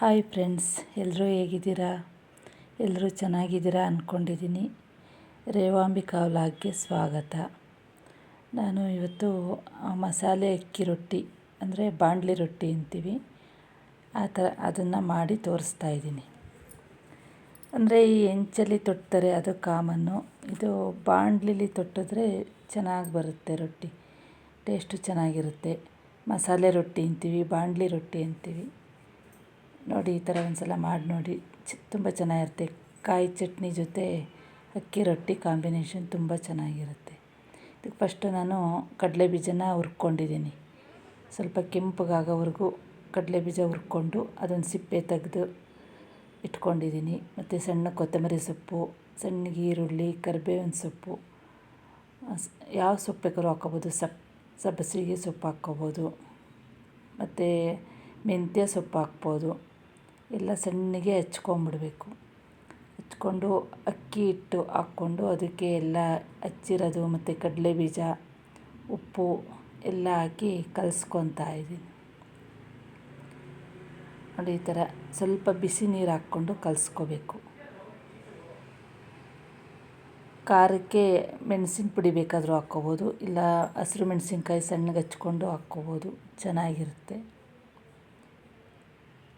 Hi friends ಎಲ್ಲರೂ ಹೇಗಿದ್ದೀರಾ? ಎಲ್ಲರೂ ಚೆನ್ನಾಗಿದ್ದೀರಾ ಅಂದ್ಕೊಂಡಿದ್ದೀನಿ ರೇವಾಂಬಿಕಾ ವ್ಲಾಗ್ಗೆ ಸ್ವಾಗತ. ನಾನು ಇವತ್ತು ಮಸಾಲೆ ಅಕ್ಕಿ ರೊಟ್ಟಿ, ಅಂದರೆ ಬಾಂಡ್ಲಿ ರೊಟ್ಟಿ ಅಂತೀವಿ. ಆ ಥರ ಅದನ್ನು ಮಾಡಿ ತೋರಿಸ್ತಾ ಇದ್ದೀನಿ. ಅಂದರೆ ಈ ಹೆಂಚಲ್ಲಿ ತೊಟ್ತಾರೆ ಅದು ಕಾಮನ್ನು. ಇದು ಬಾಂಡ್ಲಿಲಿ ತೊಟ್ಟಿದ್ರೆ ಚೆನ್ನಾಗಿ ಬರುತ್ತೆ ರೊಟ್ಟಿ. ಟೇಸ್ಟು ಚೆನ್ನಾಗಿರುತ್ತೆ. ಮಸಾಲೆ ರೊಟ್ಟಿ ಅಂತೀವಿ, ಬಾಂಡ್ಲಿ ರೊಟ್ಟಿ ಅಂತೀವಿ. ನೋಡಿ, ಈ ಥರ ಒಂದು ಸಲ ಮಾಡಿ ನೋಡಿ. ಚ, ತುಂಬ ಚೆನ್ನಾಗಿರುತ್ತೆ. ಕಾಯಿ ಚಟ್ನಿ ಜೊತೆ ಅಕ್ಕಿ ರೊಟ್ಟಿ ಕಾಂಬಿನೇಷನ್ ತುಂಬ ಚೆನ್ನಾಗಿರುತ್ತೆ. ಇದಕ್ಕೆ ಫಸ್ಟು ನಾನು ಕಡಲೆ ಬೀಜನ ಹುರ್ಕೊಂಡಿದ್ದೀನಿ. ಸ್ವಲ್ಪ ಕೆಂಪಗಾಗೋವರೆಗೂ ಕಡಲೆ ಬೀಜ ಹುರ್ಕೊಂಡು ಅದೊಂದು ಸಿಪ್ಪೆ ತೆಗೆದು ಇಟ್ಕೊಂಡಿದ್ದೀನಿ. ಮತ್ತು ಸಣ್ಣ ಕೊತ್ತಂಬರಿ ಸೊಪ್ಪು ಸಣ್ಣಗೆ ಈರುಳ್ಳಿ, ಕರಿಬೇವಿನ ಸೊಪ್ಪು ಯಾವ ಸೊಪ್ಪು ಬೇಕಾದ್ರೂ ಹಾಕ್ಕೋಬೋದು. ಸಪ್ ಸಬ್ಬಸಿಗೆ ಸೊಪ್ಪು ಹಾಕ್ಕೋಬೋದು. ಮತ್ತು ಮೆಂತ್ಯ ಸೊಪ್ಪು ಹಾಕ್ಬೋದು. ಎಲ್ಲ ಸಣ್ಣಗೆ ಹಚ್ಕೊಂಬಿಡ್ಬೇಕು. ಹಚ್ಕೊಂಡು ಅಕ್ಕಿ ಹಿಟ್ಟು ಹಾಕ್ಕೊಂಡು ಅದಕ್ಕೆ ಎಲ್ಲ ಹಚ್ಚಿರೋದು ಮತ್ತು ಕಡಲೆ ಬೀಜ, ಉಪ್ಪು ಎಲ್ಲ ಹಾಕಿ ಕಲಿಸ್ಕೊತಾ ಇದ್ದೀನಿ. ನೋಡಿ ಈ ಥರ ಸ್ವಲ್ಪ ಬಿಸಿ ನೀರು ಹಾಕ್ಕೊಂಡು ಕಲಿಸ್ಕೋಬೇಕು. ಖಾರಕ್ಕೆ ಮೆಣಸಿನ ಪುಡಿ ಬೇಕಾದರೂ ಹಾಕ್ಕೋಬೋದು, ಇಲ್ಲ ಹಸಿರು ಮೆಣಸಿನ್ಕಾಯಿ ಸಣ್ಣಗೆ ಹಚ್ಕೊಂಡು ಹಾಕ್ಕೋಬೋದು, ಚೆನ್ನಾಗಿರುತ್ತೆ.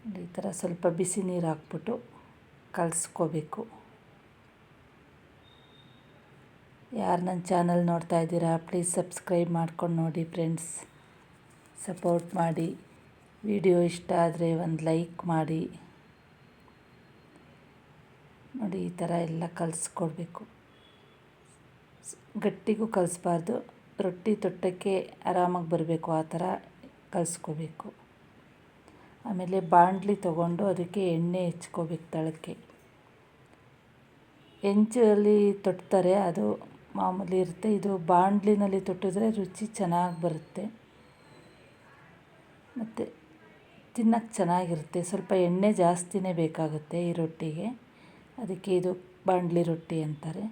ಈ ಥರ ಸ್ವಲ್ಪ ಬಿಸಿ ನೀರು ಹಾಕ್ಬಿಟ್ಟು ಕಲಿಸ್ಕೋಬೇಕು. ಯಾರು ನನ್ನ ಚಾನಲ್ ನೋಡ್ತಾ ಇದ್ದೀರಾ ಪ್ಲೀಸ್ ಸಬ್ಸ್ಕ್ರೈಬ್ ಮಾಡ್ಕೊಂಡು ನೋಡಿ ಫ್ರೆಂಡ್ಸ್ ಸಪೋರ್ಟ್ ಮಾಡಿ. ವಿಡಿಯೋ ಇಷ್ಟ ಆದರೆ ಒಂದು ಲೈಕ್ ಮಾಡಿ. ನೋಡಿ, ಈ ಥರ ಎಲ್ಲ ಕಲಿಸ್ಕೊಡ್ಬೇಕು. ಗಟ್ಟಿಗೂ ಕಲಿಸ್ಬಾರ್ದು, ರೊಟ್ಟಿ ತೊಟ್ಟಕ್ಕೆ ಆರಾಮಾಗಿ ಬರಬೇಕು ಆ ಥರ ಕಲಿಸ್ಕೋಬೇಕು. ಆಮೇಲೆ ಬಾಣಲಿ ತೊಗೊಂಡು ಅದಕ್ಕೆ ಎಣ್ಣೆ ಹೆಚ್ಕೋಬೇಕು ತಳಕ್ಕೆ. ಹೆಂಚಲ್ಲಿ ತೊಟ್ತಾರೆ, ಅದು ಮಾಮೂಲಿ ಇರುತ್ತೆ. ಇದು ಬಾಂಡ್ಲಿನಲ್ಲಿ ತೊಟ್ಟಿದ್ರೆ ರುಚಿ ಚೆನ್ನಾಗಿ ಬರುತ್ತೆ. ಮತ್ತು ತಿನ್ನಕ್ಕೆ ಚೆನ್ನಾಗಿರುತ್ತೆ. ಸ್ವಲ್ಪ ಎಣ್ಣೆ ಜಾಸ್ತಿನೇ ಬೇಕಾಗುತ್ತೆ ಈ ರೊಟ್ಟಿಗೆ. ಅದಕ್ಕೆ ಇದು ಬಾಂಡ್ಲಿ ರೊಟ್ಟಿ ಅಂತಾರೆ.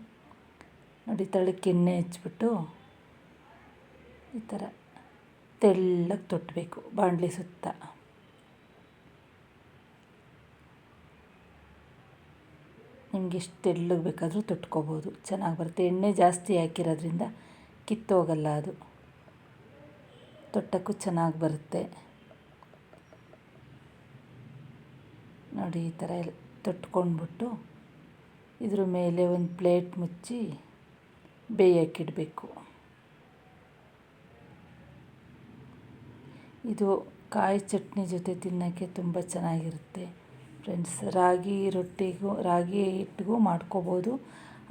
ನೋಡಿ ತಳಕ್ಕೆ ಎಣ್ಣೆ ಹಚ್ಬಿಟ್ಟು ಈ ಥರ ತೆಳ್ಳಗೆ ತೊಟ್ಟಬೇಕು ಬಾಣಲಿ ಸುತ್ತ. ನಿಮ್ಗೆ ಎಷ್ಟು ತೆಳ್ಳಗೆ ಬೇಕಾದರೂ ತೊಟ್ಕೋಬೋದು. ಚೆನ್ನಾಗಿ ಬರುತ್ತೆ. ಎಣ್ಣೆ ಜಾಸ್ತಿ ಹಾಕಿರೋದ್ರಿಂದ ಕಿತ್ತೋಗಲ್ಲ ಅದು. ತೊಟ್ಟಕ್ಕೂ ಚೆನ್ನಾಗಿ ಬರುತ್ತೆ. ನೋಡಿ ಈ ಥರ ಎಲ್ಲ ತೊಟ್ಕೊಂಡ್ಬಿಟ್ಟು ಇದ್ರ ಮೇಲೆ ಒಂದು ಪ್ಲೇಟ್ ಮುಚ್ಚಿ ಬೇಯಕ್ಕಿಡಬೇಕು ಇದು ಕಾಯಿ ಚಟ್ನಿ ಜೊತೆ ತಿನ್ನೋಕ್ಕೆ ತುಂಬ ಚೆನ್ನಾಗಿರುತ್ತೆ. ಫ್ರೆಂಡ್ಸ್ ರಾಗಿ ರೊಟ್ಟಿಗೂ, ರಾಗಿ ಹಿಟ್ಟಿಗೂ ಮಾಡ್ಕೋಬೋದು.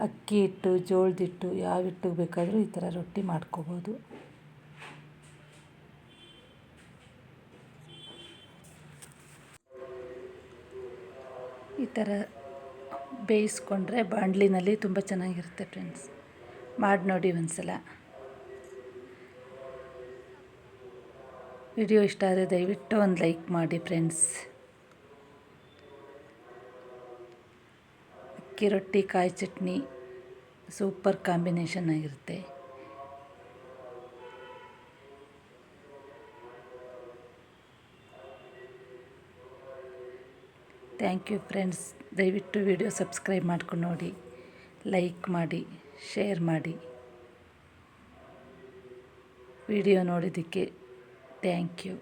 ಅಕ್ಕಿ ಹಿಟ್ಟು, ಜೋಳದ ಹಿಟ್ಟು, ಯಾವ ಹಿಟ್ಟಿಗೆ ಬೇಕಾದರೂ ಈ ಥರ ರೊಟ್ಟಿ ಮಾಡ್ಕೋಬೋದು. ಈ ಥರ ಬೇಯಿಸ್ಕೊಂಡ್ರೆ ಬಾಂಡ್ಲಿನಲ್ಲಿ ತುಂಬ ಚೆನ್ನಾಗಿರುತ್ತೆ ಫ್ರೆಂಡ್ಸ್ ಮಾಡಿ ನೋಡಿ ಒಂದು ಸಲ ವಿಡಿಯೋ ಇಷ್ಟ ಆದರೆ ದಯವಿಟ್ಟು ಒಂದು ಲೈಕ್ ಮಾಡಿ ಫ್ರೆಂಡ್ಸ್ ಅಕ್ಕಿ ರೊಟ್ಟಿ, ಕಾಯಿ ಚಟ್ನಿ ಸೂಪರ್ ಕಾಂಬಿನೇಷನ್ ಆಗಿರುತ್ತೆ. ಥ್ಯಾಂಕ್ ಯು ಫ್ರೆಂಡ್ಸ್ ದಯವಿಟ್ಟು ವಿಡಿಯೋ ಸಬ್ಸ್ಕ್ರೈಬ್ ಮಾಡ್ಕೊಂಡು ನೋಡಿ. ಲೈಕ್ ಮಾಡಿ ಶೇರ್ ಮಾಡಿ. ವಿಡಿಯೋ ನೋಡಿದ್ದಕ್ಕೆ ಥ್ಯಾಂಕ್ ಯು